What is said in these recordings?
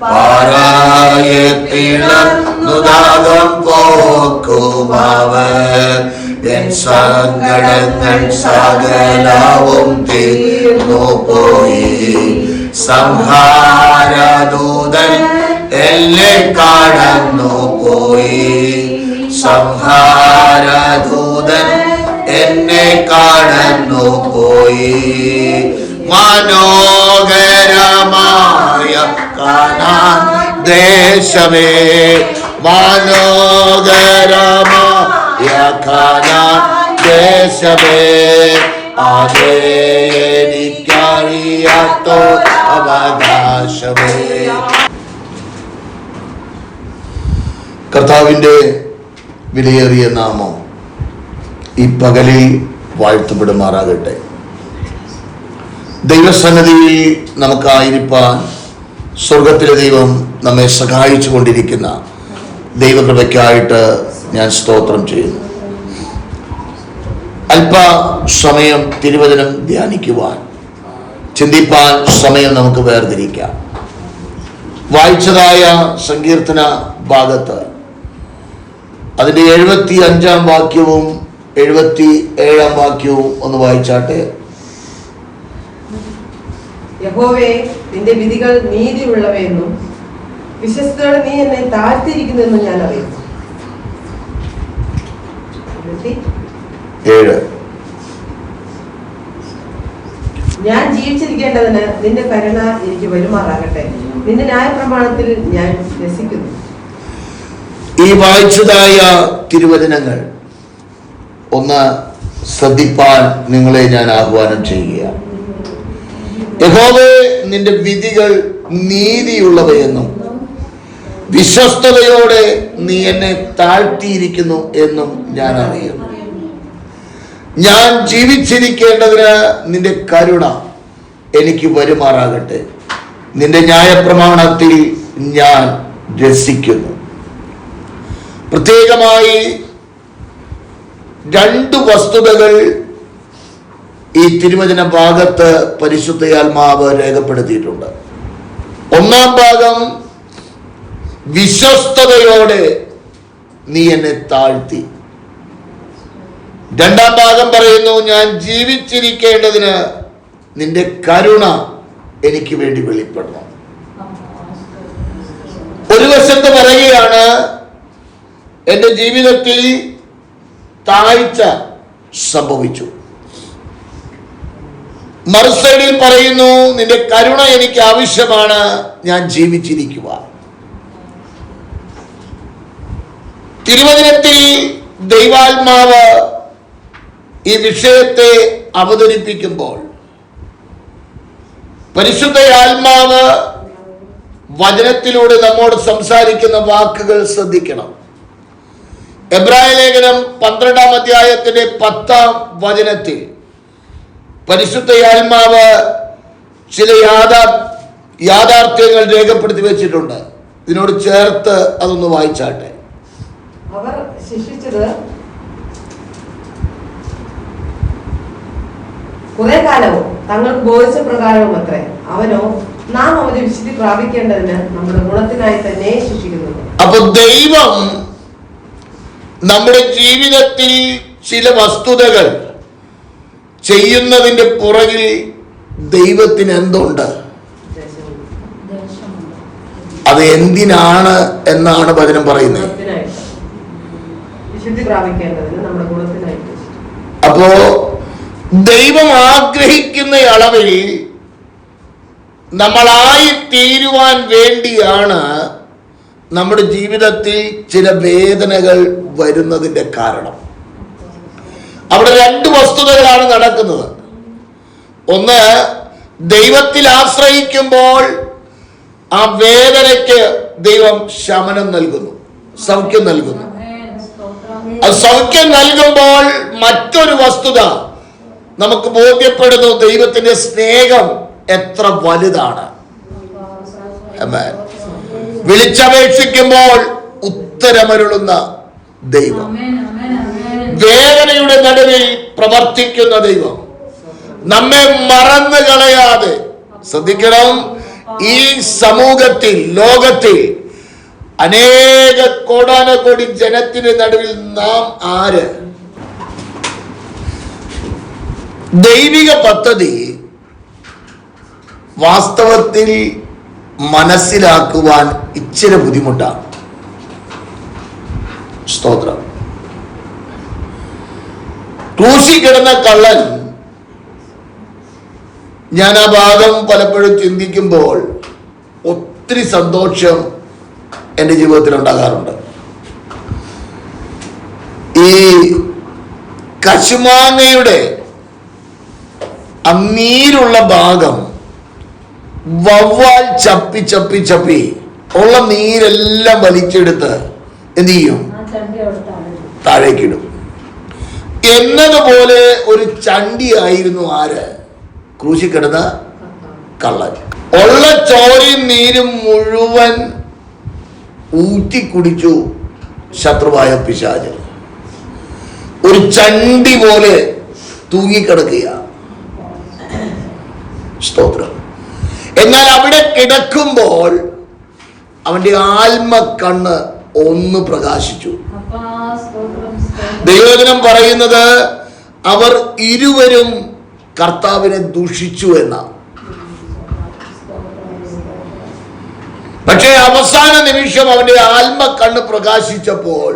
പാറായത്തിളർന്നുദാകം പോക്കുമാവൻ N സങ്കടങ്ങൾ സകലവും തീർന്നു പോയി. സംഹാരദൂതൻ എന്നെ കടന്നു പോയി. സംഹാരദൂതൻ എന്നെ കടന്നു പോയി. മനോഹരമായ കാനാൻ ദേശമേ. മനോഹരമായ കാനാൻ ദേശമേ അതേ വിലയേറിയ നാമം ഈ പകലിൽ വാഴ്ത്തപ്പെടുമാറാകട്ടെ. ദൈവസന്നിധിയിൽ നമുക്കായിരിക്കാൻ സ്വർഗത്തിലെ ദൈവം നമ്മെ സഹായിച്ചു കൊണ്ടിരിക്കുന്ന ദൈവകൃപയ്ക്കായിട്ട് ഞാൻ സ്തോത്രം ചെയ്യുന്നു. അല്പ സമയം തിരുവചനം ധ്യാനിക്കുവാൻ ചിന്തിപ്പാൻ സമയം നമുക്ക് വേർതിരിക്കാം. വായിച്ചതായ സങ്കീർത്തന ഭാഗത്ത് അതിന്റെ എഴുപത്തി അഞ്ചാം വാക്യവും എഴുപത്തി ഏഴാം വാക്യവും ഒന്ന് വായിച്ചാട്ടെ? യഹോവേ നിന്റെ വിധികൾ നീതിയുള്ളവയെന്നും വിശ്വസ്തയോടെ നീ എന്നെ താഴ്ത്തിയിരിക്കുന്നെന്നും ഞാൻ അറിയുന്നു. ഏഴ്. ഞാൻ ജീവിച്ചിരിക്കേണ്ടതിന് നിന്റെ കരുണ എനിക്ക് വരുമാറാകട്ടെ. നിന്റെ ന്യായപ്രമാണത്തിൽ ഞാൻ രസിക്കുന്നു. ഈ വായിച്ചതായ തിരുവചനങ്ങൾ ഒന്ന് ശ്രദ്ധിപ്പാൻ നിങ്ങളെ ഞാൻ ആഹ്വാനം ചെയ്യുകയാണ്. യഹോവേ നിന്റെ വിധികൾ നീതിയുള്ളവയെന്നും വിശ്വസ്തതയോടെ നീ എന്നെ താഴ്ത്തിയിരിക്കുന്നു എന്നും ഞാൻ അറിയുന്നു. ഞാൻ ജീവിച്ചിരിക്കേണ്ടതിന് നിന്റെ കരുണ എനിക്ക് വരുമാറാകട്ടെ. നിന്റെ ന്യായപ്രമാണത്തിൽ ഞാൻ രസിക്കുന്നു. പ്രത്യേകമായി രണ്ട് വസ്തുതകൾ ഈ തിരുവചന ഭാഗത്ത് പരിശുദ്ധയാത്മാവ് രേഖപ്പെടുത്തിയിട്ടുണ്ട്. ഒന്നാം ഭാഗം വിശ്വസ്തതയോടെ നീ എന്നെ താഴ്ത്തി. രണ്ടാം ഭാഗം പറയുന്നു ഞാൻ ജീവിച്ചിരിക്കേണ്ടതിന് നിന്റെ കരുണ എനിക്ക് വേണ്ടി വെളിപ്പെടണം ഒരു വശത്ത് പറയുകയാണ് എന്റെ ജീവിതത്തിൽ താഴ്ച സംഭവിച്ചു. മറുസൈഡിൽ പറയുന്നു നിന്റെ കരുണ എനിക്ക് ആവശ്യമാണ് ഞാൻ ജീവിച്ചിരിക്കുക തിരുവചനത്തിൽ ദൈവാത്മാവ് ഈ വിഷയത്തെ അവതരിപ്പിക്കുമ്പോൾ പരിശുദ്ധ ആത്മാവ് വചനത്തിലൂടെ നമ്മോട് സംസാരിക്കുന്ന വാക്കുകൾ ശ്രദ്ധിക്കണം. എബ്രായ ലേഖനം പന്ത്രണ്ടാം അധ്യായത്തിന്റെ പത്താം വചനത്തിൽ പരിശുദ്ധ ആത്മാവ് ചില യാഥാ യാഥാർത്ഥ്യങ്ങൾ രേഖപ്പെടുത്തി വെച്ചിട്ടുണ്ട്. ഇതിനോട് ചേർത്ത് അതൊന്ന് വായിച്ചാട്ടെ. അവർ ശിക്ഷിച്ചത് കുറെ കാലവും തങ്ങൾ ബോധിച്ച പ്രകാരവും അത്രേ അവനോ നാം അവന്റെ വിശുദ്ധി പ്രാപിക്കേണ്ടതിന് നമ്മുടെ ഗുണത്തിനായി തന്നെ ശിക്ഷിക്കുന്നു അപ്പൊ ദൈവം നമ്മുടെ ജീവിതത്തിൽ ചില വസ്തുതകൾ ചെയ്യുന്നതിന്റെ പുറകിൽ ദൈവത്തിന് എന്തുണ്ട്? അത് എന്തിനാണ് എന്നാണ് വചനം പറയുന്നത്. അപ്പോ ദൈവം ആഗ്രഹിക്കുന്ന അളവിൽ നമ്മളായി തീരുവാൻ വേണ്ടിയാണ് നമ്മുടെ ജീവിതത്തിൽ ചില വേദനകൾ വരുന്നതിന്റെ കാരണം. അവിടെ രണ്ട് വസ്തുതകളാണ് നടക്കുന്നത്. ഒന്ന് ദൈവത്തിൽ ആശ്രയിക്കുമ്പോൾ ആ വേദനയ്ക്ക് ദൈവം ശമനം നൽകുന്നു സൗഖ്യം നൽകുന്നു. സൗഖ്യം നൽകുമ്പോൾ മറ്റൊരു വസ്തുത നമുക്ക് ബോധ്യപ്പെടുന്നു ദൈവത്തിന്റെ സ്നേഹം എത്ര വലുതാണ്. വിളിച്ചപേക്ഷിക്കുമ്പോൾ ഉത്തരമരുളുന്ന ദൈവം. വേദനയുടെ നടുവിൽ പ്രവർത്തിക്കുന്ന ദൈവം നമ്മെ മറന്നു കളയാതെ ശ്രദ്ധിക്കണം. ഈ സമൂഹത്തിൽ ലോകത്തിൽ അനേക കോടാനകോടി ജനത്തിന്റെ നടുവിൽ നാം ആര്? ദൈവിക പദ്ധതി വാസ്തവത്തിൽ മനസ്സിലാക്കുവാൻ ഇച്ചിരി ബുദ്ധിമുട്ടാണ്. സ്തോത്രം. ക്രൂശി കിടന്ന കള്ളൻ ഞാൻ ആ ഭാഗം പലപ്പോഴും ചിന്തിക്കുമ്പോൾ ഒത്തിരി സന്തോഷം എന്റെ ജീവിതത്തിൽ ഉണ്ടാകാറുണ്ട് ഈ കശുമാങ്ങയുടെ അങ്ങീരുള്ള ഭാഗം വവ്വാൽ ചപ്പി ചപ്പി ചപ്പി ഉള്ള നീരെല്ലാം വലിച്ചെടുത്ത് എന്ത് ചെയ്യും? താഴേക്കിടും എന്നതുപോലെ ഒരു ചണ്ടി ആയിരുന്നു ആര്? ക്രൂശി കിടന്ന കള്ളൻ. ഉള്ള ചോരയും നീരും മുഴുവൻ ഊറ്റി കുടിച്ചു ശത്രുവായ പിശാച് ഒരു ചണ്ടി പോലെ തൂങ്ങിക്കിടക്കുക സ്തോത്രം. എന്നാൽ അവിടെ കിടക്കുമ്പോൾ അവന്റെ ആത്മ കണ്ണ് ഒന്ന് പ്രകാശിച്ചു. ദൈവജനം പറയുന്നത് അവർ ഇരുവരും കർത്താവിനെ ദുഷിച്ചു എന്നാണ്. പക്ഷേ അവസാന നിമിഷം അവന്റെ ആത്മ കണ്ണ് പ്രകാശിച്ചപ്പോൾ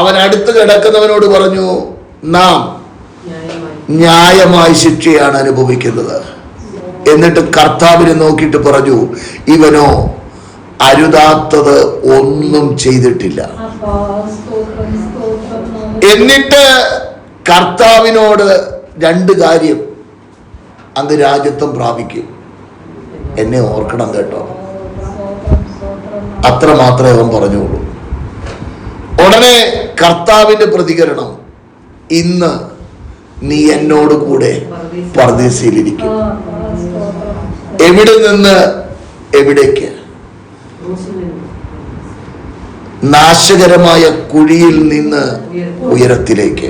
അവൻ അടുത്ത് കിടക്കുന്നവനോട് പറഞ്ഞു നാം ന്യായമായ ശിക്ഷയാണ് അനുഭവിക്കുന്നത്. എന്നിട്ട് കർത്താവിനെ നോക്കിയിട്ട് പറഞ്ഞു ഇവനോ അരുതാത്തത് ഒന്നും ചെയ്തിട്ടില്ല അപ്പാ സ്തോത്രം സ്തോത്രം നാമം എന്നിട്ട് കർത്താവിനോട് രണ്ട് കാര്യം അങ്ങ് രാജ്യത്വം പ്രാപിക്കും. എന്നെ ഓർക്കണം കേട്ടോ. അത്ര മാത്രമേ അവൻ പറഞ്ഞുള്ളൂ. ഉടനെ കർത്താവിന്റെ പ്രതികരണം ഇന്ന് നീ എന്നോട് കൂടെ പർദേശയിലിരിക്കും. എവിടെ നിന്ന്? എവിടേക്ക്? നാശകരമായ കുഴിയിൽ നിന്ന് ഉയരത്തിലേക്ക്.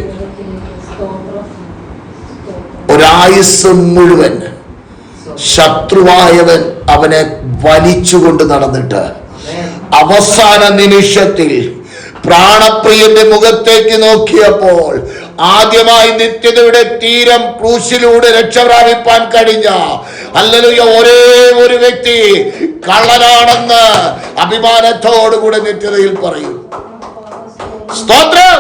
ഒരായുസ് മുഴുവൻ ശത്രുവായവൻ അവനെ വലിച്ചുകൊണ്ട് നടന്നിട്ട് അവസാന നിമിഷത്തിൽ പ്രാണപ്രിയന്റെ മുഖത്തേക്ക് നോക്കിയപ്പോൾ ആദ്യമായി നിത്യതയുടെ തീരം ക്രൂശിലൂടെ രക്ഷ പ്രാപിപ്പാൻ കഴിഞ്ഞ. അല്ലലുയ ഒരേ ഒരു വ്യക്തി കള്ളനാണെന്ന് അഭിമാനത്തോടുകൂടെ നിത്യതയിൽ പറയും. സ്തോത്രം.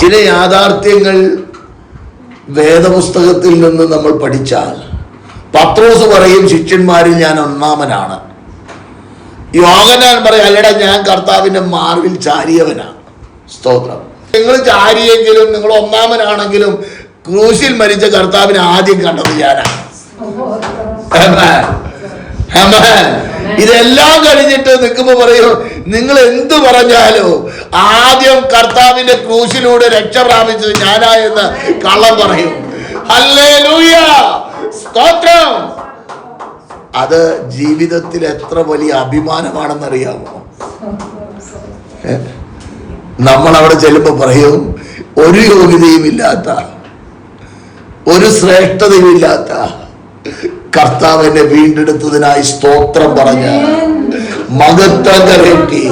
ചില യാഥാർത്ഥ്യങ്ങൾ വേദപുസ്തകത്തിൽ നിന്ന് നമ്മൾ പഠിച്ചാൽ പത്രോസ് പറയും ശിഷ്യന്മാരിൽ ഞാൻ ഒന്നാമനാണ്. യോഗനാൻ പറയും അല്ലടാ ഞാൻ കർത്താവിന്റെ മാർവിൽ ചാരിയവനാണ് സ്തോത്രം. നിങ്ങൾ ചാരിയെങ്കിലും നിങ്ങൾ ഒന്നാമനാണെങ്കിലും ക്രൂശിൽ മരിച്ച കർത്താവിനെ ആദ്യം കണ്ടത് ഞാനാണ്. ഇതെല്ലാം കഴിഞ്ഞിട്ട് നിൽക്കുമ്പോ പറയൂ നിങ്ങൾ എന്ത് പറഞ്ഞാലോ ആദ്യം കർത്താവിന്റെ ക്രൂശിലൂടെ രക്ഷ പ്രാപിച്ചത് ഞാനാ എന്ന് കള്ളം പറയും. സ്തോത്രം. അത് ജീവിതത്തിൽ എത്ര വലിയ അഭിമാനമാണെന്നറിയാമോ? നമ്മൾ അവിടെ ചെല്ലുമ്പോൾ പറയും ഒരു യോഗ്യതയും ഇല്ലാത്ത ഒരു ശ്രേഷ്ഠതയും ഇല്ലാത്ത കർത്താവ് എന്നെ വീണ്ടെടുത്തതിനായി സ്തോത്രം പറഞ്ഞ മകത്വം കരട്ടി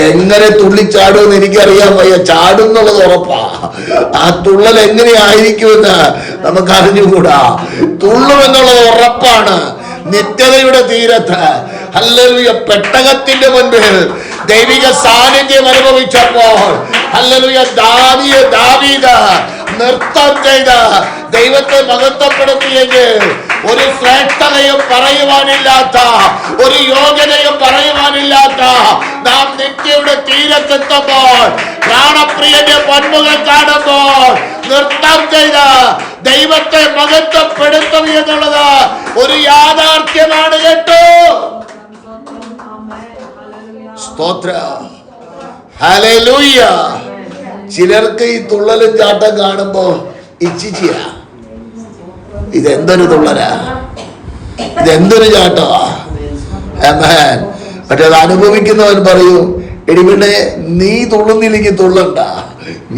എങ്ങനെ തുള്ളിച്ചാടുമെന്ന് എനിക്കറിയാൻ വയ്യ. ചാടുന്നുള്ളത് ഉറപ്പാ. ആ തുള്ളൽ എങ്ങനെയായിരിക്കുമെന്ന് നമുക്ക് അറിഞ്ഞുകൂടാ. തുള്ളുമെന്നുള്ളത് ഉറപ്പാണ്. നിത്യതയുടെ തീരത്ത്. അല്ലെങ്കിൽ പെട്ടകത്തിന്റെ മുൻപിൽ ദൈവിക സാന്നിധ്യം അനുഭവിച്ചപ്പോൾ. നൃത്തം ചെയ്ത് ദൈവത്തെ മഹത്വപ്പെടുത്തിയെങ്കിൽ ഒരു ശ്രേഷ്ഠതയും പറയുവാനില്ലാത്ത ഒരു യോഗ്യതയും പറയുവാനില്ലാത്ത നാം നിത്യയുടെ തീരത്തെത്തുമ്പോൾ പ്രാണപ്രിയന്റെ പൊന്മുഖം കാണുമ്പോൾ നൃത്തം ചെയ്ത് ദൈവത്തെ മഹത്വപ്പെടുത്തുക എന്നുള്ളത് ഒരു യാഥാർത്ഥ്യമാണ് കേട്ടോ. സ്തോത്ര. ചിലർക്ക് ഈ തുള്ളലും ചാട്ടം കാണുമ്പോ ഇച്ചിച്ചിയ. ഇതെന്തൊരു തുള്ളലാ? ഇതെന്തൊരു ചാട്ടമാ മറ്റേ അത് അനുഭവിക്കുന്നവൻ പറയൂ എടി പിന്നെ നീ തുള്ളുന്നില്ലെങ്കിൽ തുള്ളണ്ട.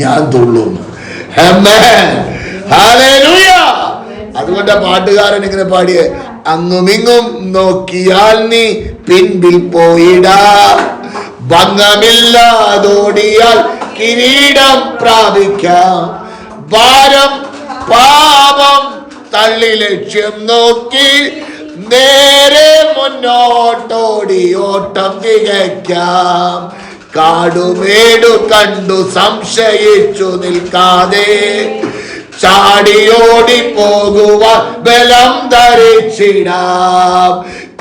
ഞാൻ തുള്ളും. അതുകൊണ്ട് പാട്ടുകാരൻ ഇങ്ങനെ പാടിയേ അങ്ങുമിങ്ങും നോക്കിയാൽ നീ പിൻപിൽ പോയിടാ. ഭംഗമില്ലാതോടിയാൽ കിരീടം പ്രാപിക്കാം. ഭാരം പാപം തള്ളി ലക്ഷ്യം നോക്കി നേരെ മുന്നോട്ടോടി ഓട്ടം തികയ്ക്കാം കാടുമേടു കണ്ടു സംശയിച്ചു നിൽക്കാതെ ചാടിയോടി പോകുവാൻ ബലം ധരിച്ചിടാം.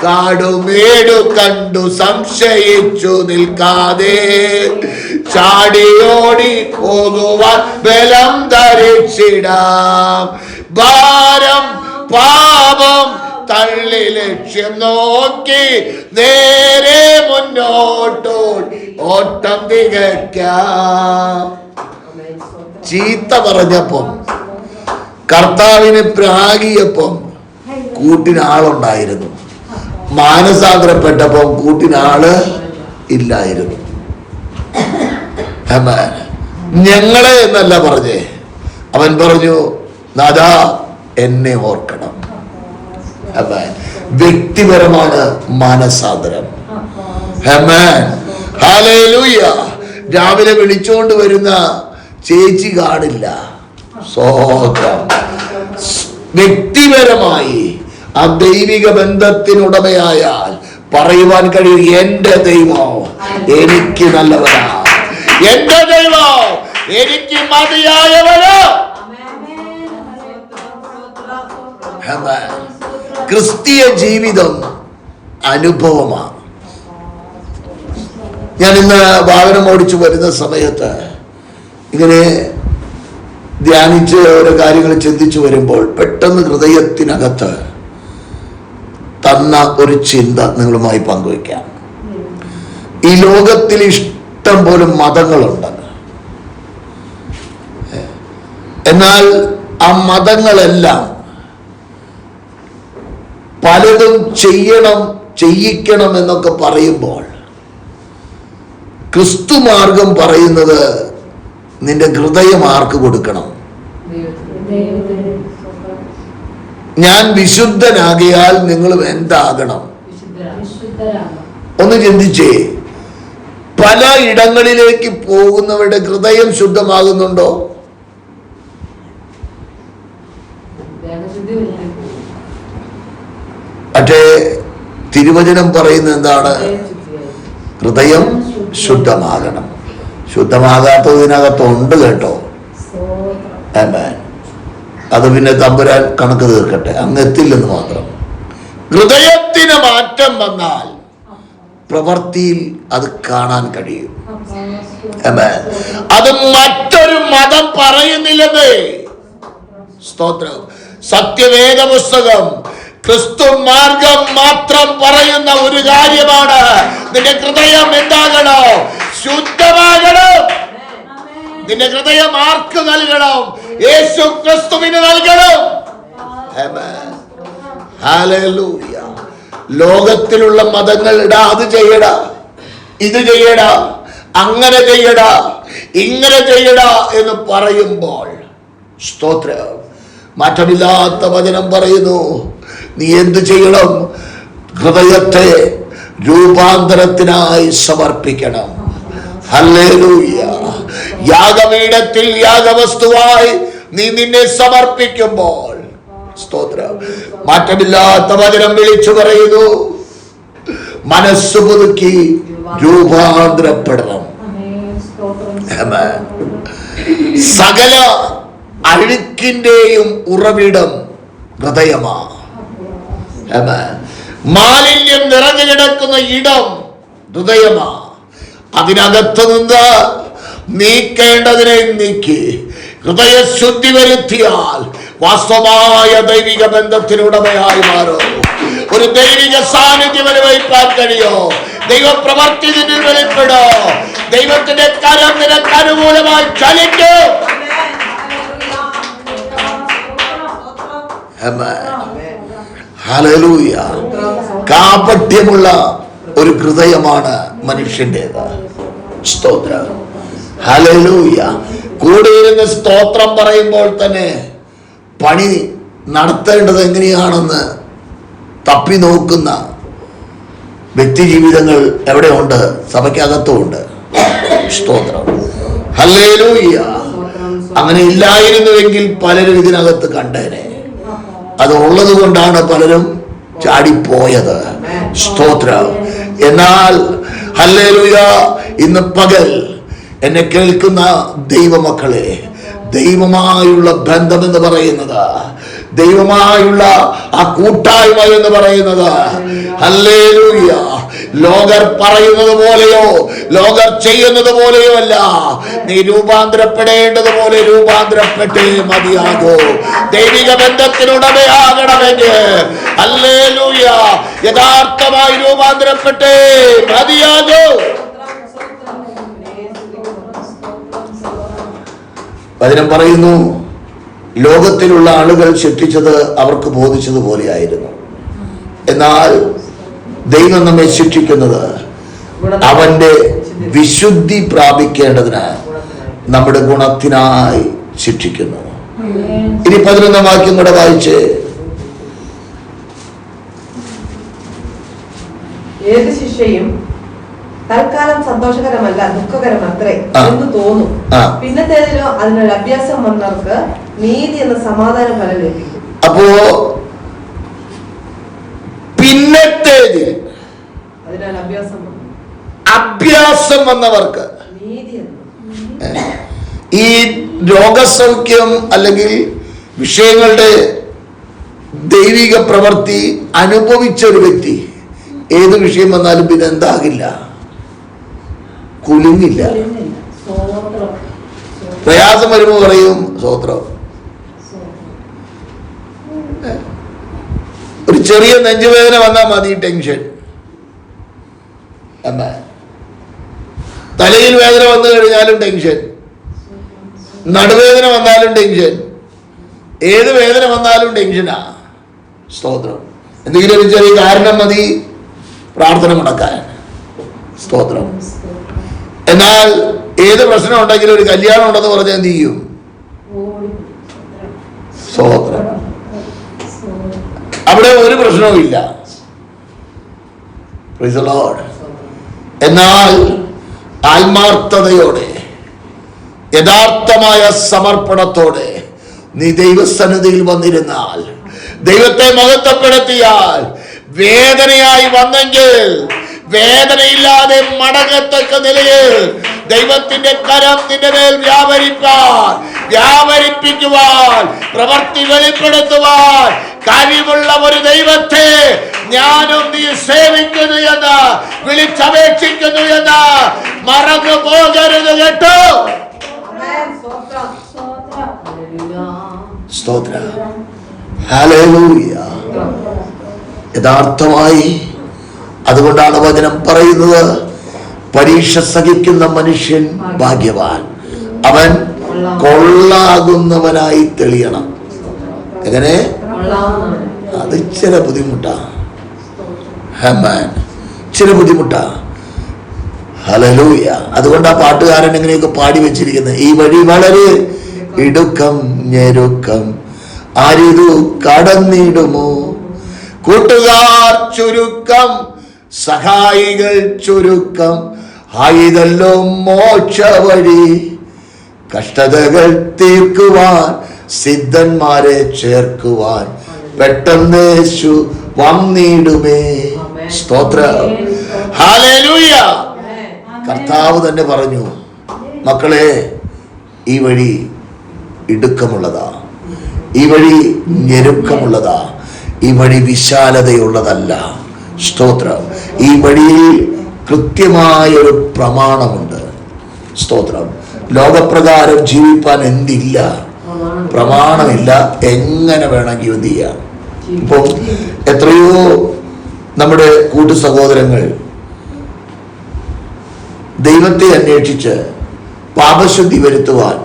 കാടുമേടു കണ്ടു സംശയിച്ചു നിൽക്കാതെ. ചാടിയോടി പോകുവാൻ ബലം ധരിച്ചിടാം. ഭാരം പാപം തള്ളി ലക്ഷ്യം നോക്കി നേരെ മുന്നോട്ടോടി ഓട്ടം തികയ്ക്കാം. ചീത്ത പറഞ്ഞപ്പം കർത്താവിനെ പ്രാഗിയപ്പം കൂട്ടിനാളുണ്ടായിരുന്നു മാനസാഗ്രപ്പെട്ടപ്പം കൂട്ടിനാൾ ഇല്ലായിരുന്നു. ഞങ്ങളെ എന്നല്ല പറഞ്ഞേ അവൻ പറഞ്ഞു നാദാ എന്നെ ഓർക്കണം. വ്യക്തിപരമാണ് മാനസാന്തരം. രാവിലെ വിളിച്ചുകൊണ്ട് വരുന്ന ചേച്ചി കാണില്ല സ്വോത്രം വ്യക്തിപരമായി ആ ദൈവിക ബന്ധത്തിനുടമയായാൽ പറയുവാൻ കഴിയും എന്റെ ദൈവം എനിക്ക് നല്ലവരാ എന്റെ ദൈവം എനിക്ക് മതിയായവരാ. ക്രിസ്തീയ ജീവിതം അനുഭവമാണ്. ഞാൻ ഇന്ന് വാഹനം ഓടിച്ചു വരുന്ന സമയത്ത് ഇങ്ങനെ ധ്യാനിച്ച് ഓരോ കാര്യങ്ങൾ ചിന്തിച്ചു വരുമ്പോൾ പെട്ടെന്ന് ഹൃദയത്തിനകത്ത് തന്ന ഒരു ചിന്ത നിങ്ങളുമായി പങ്കുവയ്ക്കാം. ഈ ലോകത്തിൽ ഇഷ്ടം പോലും മതങ്ങളുണ്ട്. എന്നാൽ ആ മതങ്ങളെല്ലാം പലതും ചെയ്യണം ചെയ്യിക്കണം എന്നൊക്കെ പറയുമ്പോൾ ക്രിസ്തു മാർഗം പറയുന്നത് നിന്റെ ഹൃദയം ആർക്ക് കൊടുക്കണം? ഞാൻ വിശുദ്ധനാകിയാൽ നിങ്ങൾ എന്താകണം? ഒന്ന് ചിന്തിച്ചേ. പല ഇടങ്ങളിലേക്ക് പോകുന്നവരുടെ ഹൃദയം ശുദ്ധമാകുന്നുണ്ടോ? പക്ഷേ തിരുവചനം പറയുന്ന എന്താണ്? ഹൃദയം ശുദ്ധമാകണം. ശുദ്ധമാകാത്തതിനകത്തുണ്ട് കേട്ടോ. അത് പിന്നെ തമ്പുരാൻ കണക്ക് തീർക്കട്ടെ. അങ്ങ് എത്തില്ലെന്ന് മാത്രം. ഹൃദയത്തിന് മാറ്റം വന്നാൽ പ്രവൃത്തിയിൽ അത് കാണാൻ കഴിയും. അത് മറ്റൊരു മതം പറയുന്നില്ലെന്നേ. സ്തോത്രം. സത്യവേദ പുസ്തകം ക്രിസ്തു മാർഗം മാത്രം പറയുന്ന ഒരു കാര്യമാണ്. നിന്റെ ഹൃദയം എന്താകണോ? ശുദ്ധമാകണം നിന്റെ ഹൃദയം ആർക്ക് നൽകണം? യേശു ക്രിസ്തുവിന് നൽകണം. ലോകത്തിലുള്ള മതങ്ങൾ ഇടാ അത് ചെയ്യടാ. ഇത് ചെയ്യടാ. അങ്ങനെ ചെയ്യടാ. ഇങ്ങനെ ചെയ്യടാ എന്ന് പറയുമ്പോൾ സ്തോത്ര. മാറ്റമില്ലാത്ത വചനം പറയുന്നു. നീ എന്ത് ചെയ്യണം? ഹൃദയത്തെ രൂപാന്തരത്തിനായി സമർപ്പിക്കണം. യാഗപീഠത്തിൽ യാഗവസ്തുവായി നീ നിന്നെ സമർപ്പിക്കുമ്പോൾ. സ്തോത്രം. മാറ്റമില്ലാത്ത വചനം വിളിച്ചു പറയുന്നു. മനസ്സ് പുതുക്കി രൂപാന്തരപ്പെടണം. സകല അഴുക്കിന്റെയും ഉറവിടം ഹൃദയമാ. മാലിന്യം നിറഞ്ഞു കിടക്കുന്ന ഇടം ഹൃദയമാ. അതിനകത്ത് നിന്ന് നീക്കേണ്ടതിനെ നീക്കി ഹൃദയശുദ്ധി വരുത്തിയാൽ വാസ്തവമായ ദൈവിക ബന്ധത്തിനുടമയായി മാറും. ഒരു ദൈവിക സാന്നിധ്യം അനുഭവിക്കാൻ കഴിയോ? ദൈവപ്രവർത്തി നിന്നിൽ വെളിപ്പെടോ? ദൈവത്തിന്റെ കരം നിനക്ക് അനുകൂലമായി ചലിക്കൂ. കാപട്യമുള്ള ഒരു ഹൃദയമാണ് മനുഷ്യന്റെത്. സ്തോത്രം. ഹലലൂയ കൂടെ ഇരുന്ന് സ്തോത്രം പറയുമ്പോൾ തന്നെ പണി നടത്തേണ്ടത് എങ്ങനെയാണെന്ന് തപ്പി നോക്കുന്ന വ്യക്തി ജീവിതങ്ങൾ എവിടെയുണ്ട്? സഭയ്ക്കകത്തുമുണ്ട്. സ്തോത്രം. ഹല്ലേലൂയ്യ അങ്ങനെ ഇല്ലായിരുന്നുവെങ്കിൽ പലരും ഇതിനകത്ത് കണ്ടേനെ. അത് ഉള്ളത് കൊണ്ടാണ് പലരും ചാടിപ്പോയത്. സ്തോത്രം. എന്നാൽ ഹല്ലേലൂയ ഇന്ന് പകൽ എന്നെ കേൾക്കുന്ന ദൈവമക്കളെ ദൈവമായുള്ള ബന്ധം എന്ന് പറയുന്നത് ദൈവമായുള്ള ആ കൂട്ടായ്മ എന്ന് പറയുന്നത് ഹല്ലേലൂയ. ലോകർ പറയുന്നത് പോലെയോ ലോകർ ചെയ്യുന്നത് പോലെയോ അല്ല. നീ രൂപാന്തരപ്പെടേണ്ടത് പോലെ രൂപാന്തരപ്പെട്ടേ മതിയാകൂ. ദൈവിക ബന്ധത്തിനുടമയാകണമെങ്കിൽ യഥാർത്ഥമായി രൂപാന്തരപ്പെട്ടേ. മതിയാകൂ. വചനം പറയുന്നു ലോകത്തിലുള്ള ആളുകൾ ശിക്ഷിച്ചത് അവർക്ക് ബോധിച്ചതുപോലെയായിരുന്നു. എന്നാൽ ദൈവം നമ്മെ ശിക്ഷിക്കുന്നത് അവന്റെ വിശുദ്ധി പ്രാപിക്കേണ്ടതിന് നമ്മുടെ ഗുണത്തിനായി ശിക്ഷിക്കുന്നു. ഇനി പതിനൊന്നാം വാക്യം കൂടെ വായിച്ച് ഏത് ശിക്ഷയും തൽക്കാലം സന്തോഷകരമല്ല ദുഃഖകരമത്രേ അത്രേ എന്ന് തോന്നും. പിന്നത്തേതിലോ അതിനൊരു അഭ്യാസം വന്നവർക്ക് നീതി എന്ന സമാധാന ഫലം ലഭിക്കും അപ്പോ പിന്നത്തേതിൽ അതിനാൽ അഭ്യാസം വന്നു അഭ്യാസം വന്നവർക്ക്. ഈ രോഗസൗഖ്യം അല്ലെങ്കിൽ വിഷയങ്ങളുടെ ദൈവിക പ്രവൃത്തി അനുഭവിച്ച ഒരു വ്യക്തി ഏത് വിഷയം വന്നാലും പിന്നെ എന്താകില്ല? കുലുങ്ങില്ല. പ്രയാസം വരുമ്പോൾ പറയും സ്വോത്രം. ഒരു ചെറിയ നെഞ്ചുവേദന വന്നാൽ മതി ടെൻഷൻ. അമ്മ. തലയിൽ വേദന വന്നു കഴിഞ്ഞാലും ടെൻഷൻ. നടുവേദന വന്നാലും ടെൻഷൻ. ഏത് വേദന വന്നാലും ടെൻഷനാ. സ്തോത്രം എന്തെങ്കിലും ഒരു ചെറിയ കാരണം മതി. പ്രാർത്ഥന മുടക്കാൻ. സ്തോത്രം. എന്നാൽ ഏത് പ്രശ്നം ഉണ്ടെങ്കിലും ഒരു കല്യാണം ഉണ്ടെന്ന് പറഞ്ഞാൽ എന്ത് ചെയ്യും? സ്തോത്രം. അവിടെ ഒരു പ്രശ്നവും ഇല്ല. എന്നാൽ ആത്മാർത്ഥതയോടെ യഥാർത്ഥമായ സമർപ്പണത്തോടെ നീ ദൈവസന്നിധിയിൽ വന്നിരുന്നാൽ ദൈവത്തെ മഹത്വപ്പെടുത്തിയാൽ വേദനയായി വന്നെങ്കിൽ വേദനയില്ലാതെ മടങ്ങത്തക്ക നിലയിൽ ദൈവത്തിന്റെ കരം നിന്റെ മേൽ വ്യാപരിപ്പാൻ വ്യാപരിപ്പിക്കുവാൻ പ്രവർത്തി വെളിപ്പെടുത്തുവാൻ കഴിവുള്ള ഒരു ദൈവത്തെ ഞാനും നീ സേവിക്കുന്നു എന്ന് വിളിച്ചപേക്ഷിക്കുന്നു എന്ന് മറന്നു പോകരുത് കേട്ടോ സ്തോത്ര. സ്തോത്രം. സ്തോത്രം. യഥാർത്ഥമായി അതുകൊണ്ടാണ് വചനം പറയുന്നത്. പരീക്ഷ സഹിക്കുന്ന മനുഷ്യൻ ഭാഗ്യവാൻ. അവൻ കൊള്ളാകുന്നവനായി തെളിയണം. എങ്ങനെ. അത് ചില ബുദ്ധിമുട്ടാ. ഹമാൻ. ചില ബുദ്ധിമുട്ടാ. ഹലലൂയ അതുകൊണ്ട് പാട്ടുകാരൻ എങ്ങനെയൊക്കെ പാടി വെച്ചിരിക്കുന്നത്. ഈ വഴി വളരെ ഇടുക്കം ഞെരുക്കം. ആരിതു കടന്നിടുമോ? കൂട്ടുകാർ ചുരുക്കം സഹായികൾ ചുരുക്കം ആയിതല്ലോ മോക്ഷ വഴി കഷ്ടതകൾ തീർക്കുവാൻ സിദ്ധന്മാരെ ചേർക്കുവാൻ പെട്ടെന്ന് യേശു വന്നിടുമേ. സ്തോത്ര. കർത്താവ് തന്നെ പറഞ്ഞു മക്കളെ ഈ വഴി ഇടുക്കമുള്ളതാ. ഈ വഴി ഞെരുക്കമുള്ളതാ. ഈ വഴി വിശാലതയുള്ളതല്ല. സ്തോത്രം. ഈ വഴിയിൽ കൃത്യമായൊരു പ്രമാണമുണ്ട്. സ്തോത്രം. ലോകപ്രകാരം ജീവിപ്പാൻ എന്തില്ല? പ്രമാണം. പ്രമാണമില്ല. എങ്ങനെ വേണമെങ്കിൽ എന്ത് ചെയ്യാം? ഇപ്പം എത്രയോ നമ്മുടെ കൂട്ടു സഹോദരങ്ങൾ ദൈവത്തെ അന്വേഷിച്ച് പാപശുദ്ധി വരുത്തുവാൻ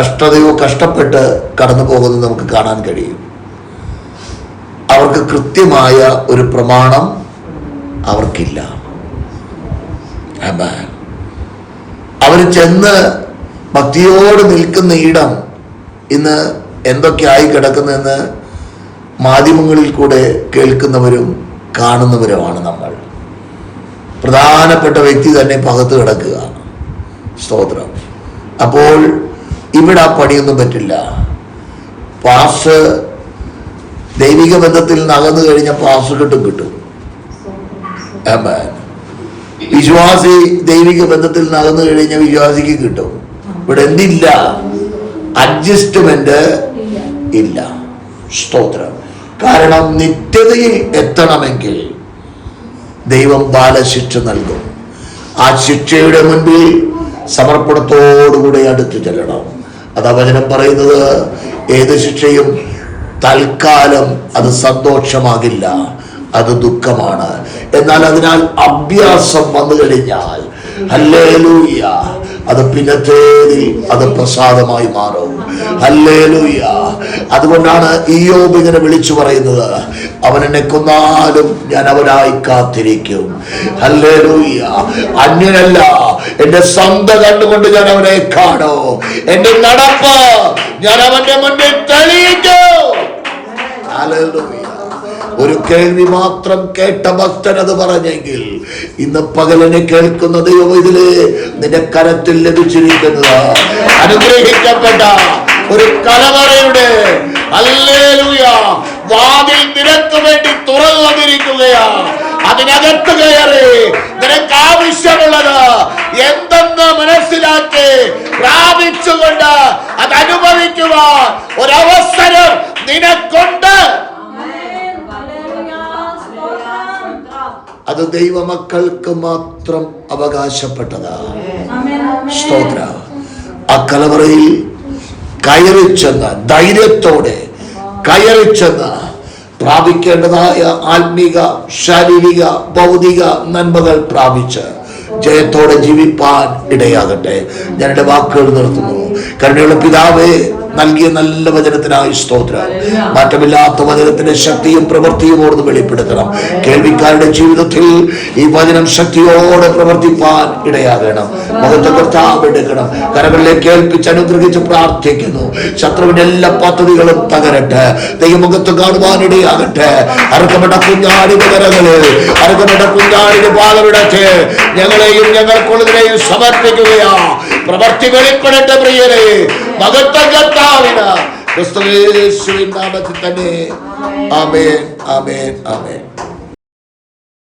കഷ്ടതയോ കഷ്ടപ്പെട്ട് കടന്നു പോകുന്നത് നമുക്ക് കാണാൻ കഴിയും. അവർക്ക് കൃത്യമായ ഒരു പ്രമാണം അവർക്കില്ല. അവർ ചെന്ന് ഭക്തിയോട് നിൽക്കുന്ന ഇടം ഇന്ന് എന്തൊക്കെ ആയി കിടക്കുന്നതെന്ന് മാധ്യമങ്ങളിൽ കൂടെ കേൾക്കുന്നവരും കാണുന്നവരുമാണ് നമ്മൾ. പ്രധാനപ്പെട്ട വ്യക്തി തന്നെ പകത്ത് കിടക്കുക. സ്തോത്രം. അപ്പോൾ ഇവിടെ ആ പണിയൊന്നും പറ്റില്ല. പാസ് ദൈവിക ബന്ധത്തിൽ നിന്ന് അകന്നു കഴിഞ്ഞ പാസ് കിട്ടും. വിശ്വാസി ദൈവിക ബന്ധത്തിൽ നിന്ന് അകന്നു കഴിഞ്ഞ വിശ്വാസിക്ക് കിട്ടും. ഇവിടെ എന്തില്ല? അഡ്ജസ്റ്റ്മെന്റ് ഇല്ല. സ്തോത്രം. കാരണം നിത്യതയിൽ എത്തണമെങ്കിൽ ദൈവം ബാലശിക്ഷ നൽകും. ആ ശിക്ഷയുടെ മുൻപിൽ സമർപ്പണത്തോടുകൂടി അടുത്തു ചെല്ലണം. അതാ വചനം പറയുന്നത് ഏത് ശിക്ഷയും തൽക്കാലം അത് സന്തോഷമാകില്ല അത് ദുഃഖമാണ്. എന്നാൽ അതിനാൽ അഭ്യാസം വന്നു കഴിഞ്ഞാൽ ഹല്ലേലൂയ അത് പിന്നത്തേതിൽ അത് പ്രസാദമായി മാറും. ഹല്ലേലൂയ അതുകൊണ്ടാണ് ഈയോബ് ഇങ്ങനെ വിളിച്ചു പറയുന്നത് അവൻ എന്നെ കൊന്നാലും ഞാൻ അവനായി കാത്തിരിക്കും. ഹല്ലേലൂയ അന്യനല്ല എന്റെ സ്വന്തം കണ്ടുകൊണ്ട് ഞാൻ അവനെ കാണോ. എന്റെ നടപ്പ് ഞാൻ അവന്റെ മുന്നിൽ തെളിയിക്കും. ഒരു കേൾവി മാത്രം കേട്ട ഭക്തൻ അത് പറഞ്ഞെങ്കിൽ ഇന്ന് പകലിനെ കേൾക്കുന്ന ദൈവം ഇതിൽ നിന്റെ കരത്തിൽ ലഭിച്ചിരിക്കുന്നത്. അനുഗ്രഹിക്കപ്പെട്ട ഒരു കലവറയുടെ വാതിൽ നിനക്ക് വേണ്ടി തുറന്നിരിക്കുകയാ അതിനകത്ത് കയറി. നിനക്ക് ആവശ്യമുള്ളത് എന്തെന്ന് മനസ്സിലാക്കി പ്രാപിച്ചുകൊണ്ട് അത് അനുഭവിക്കുവാൻ ഒരവസരം നിനക്കുണ്ട്. അത് ദൈവമക്കൾക്ക് മാത്രം അവകാശപ്പെട്ടതാ. സ്തോത്ര. ആ കലവറയിൽ കയറിച്ചെന്ന് ധൈര്യത്തോടെ കയറിച്ചെന്ന് പ്രാപിക്കേണ്ടതായ ആത്മീക ശാരീരിക ഭൗതിക നന്മകൾ പ്രാപിച്ച് ജയത്തോടെ ജീവിപ്പാൻ ഇടയാകട്ടെ. ഞാൻ എന്റെ വാക്കുകൾ നിർത്തുന്നു. കരുണയുള്ള പിതാവേ നൽകിയ നല്ല വചനത്തിനായി സ്തോത്രം. മാറ്റമില്ലാത്ത വചനത്തിന്റെ ശക്തിയും പ്രവൃത്തിയും ഓർന്ന് വെളിപ്പെടുത്തണം. കേൾവിക്കാരുടെ ജീവിതത്തിൽ ഈ വചനം ശക്തിയോടെ പ്രവർത്തിപ്പാൻ ഇടയാകണം. മുഖത്തെ കർത്താവ് എടുക്കണം. കേൾപ്പിച്ച് അനുഗ്രഹിച്ച് പ്രാർത്ഥിക്കുന്നു. ശത്രുവിന്റെ എല്ലാ പദ്ധതികളും തകരട്ടെ. ദൈവമുഖത്ത് കാണുവാൻ ഇടയാകട്ടെ. അറുക്കപ്പെട്ട കുഞ്ഞാടിന്റെ കരകളിൽ അറുക്കപ്പെട്ട കുഞ്ഞാടിന്റെ പാലമിടച്ച് ഞങ്ങളെയും ഞങ്ങൾക്കുള്ളതിനെയും സമർപ്പിക്കുകയാ. പ്രവർത്തി വെളിപ്പെടട്ടെ പ്രിയരെ. മകത്വ കർത്താവിന് ക്രിസ്തുവേശുവിൻ നാമത്തിൽ തന്നെ. ആമേൻ ആമേൻ ആമേൻ.